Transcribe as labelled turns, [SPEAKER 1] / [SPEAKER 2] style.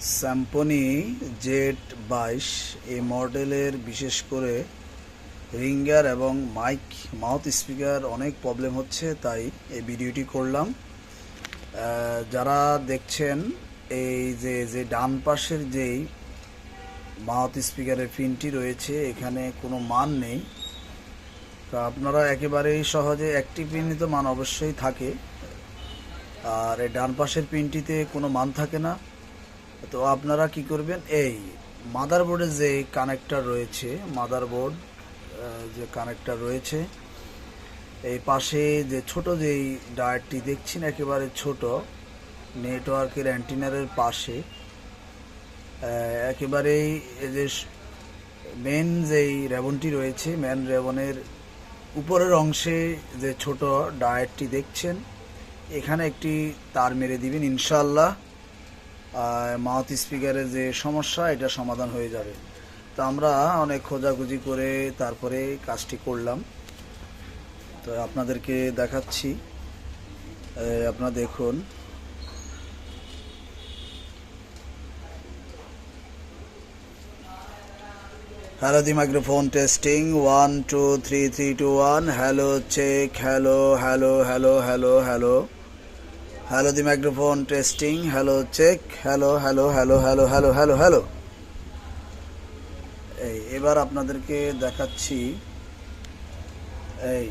[SPEAKER 1] স্যাম্পনি Z বাইশ এই মডেলের বিশেষ করে রিঙ্গার এবং মাইক মাউথ স্পিকার অনেক প্রবলেম হচ্ছে, তাই এই ভিডিওটি করলাম। যারা দেখছেন এই যে যে ডান পাশের যেই মাউথ স্পিকারের পিনটি রয়েছে, এখানে কোনো মান নেই। তো আপনারা একেবারেই সহজে একটি পিনই তো মান অবশ্যই থাকে। আর এই ডান পাশের পিনটিতে কোনো মান থাকে না। তো আপনারা কি করবেন? এই মাদারবোর্ডের যে কানেক্টর রয়েছে মাদারবোর্ড যে কানেক্টর রয়েছে, এই পাশে যে ছোট যেই ডায়ারটি দেখছেন, একেবারে ছোট নেটওয়ার্কের অ্যান্টিনারের পাশে একেবারেই যে মেন যেই রেবনটি রয়েছে মেন রেবনের উপরের অংশে যে ছোট ডায়েটটি দেখছেন, এখানে একটি তার মেরে দিবেন ইনশাল্লাহ মাউথ স্পিকারের যে সমস্যা, এটা সমাধান হয়ে যাবে। তো আমরা অনেক খোঁজাখুঁজি করে তারপরে কাজটি করলাম। তো আপনাদেরকে দেখাচ্ছি। আপনারা দেখুন। Hello the microphone testing one two three three two one hello check hello hello hello hello hello hello the microphone testing hello check hello hello hello hello hello hello hello এই, এবার আপনাদেরকে দেখাচ্ছি। এই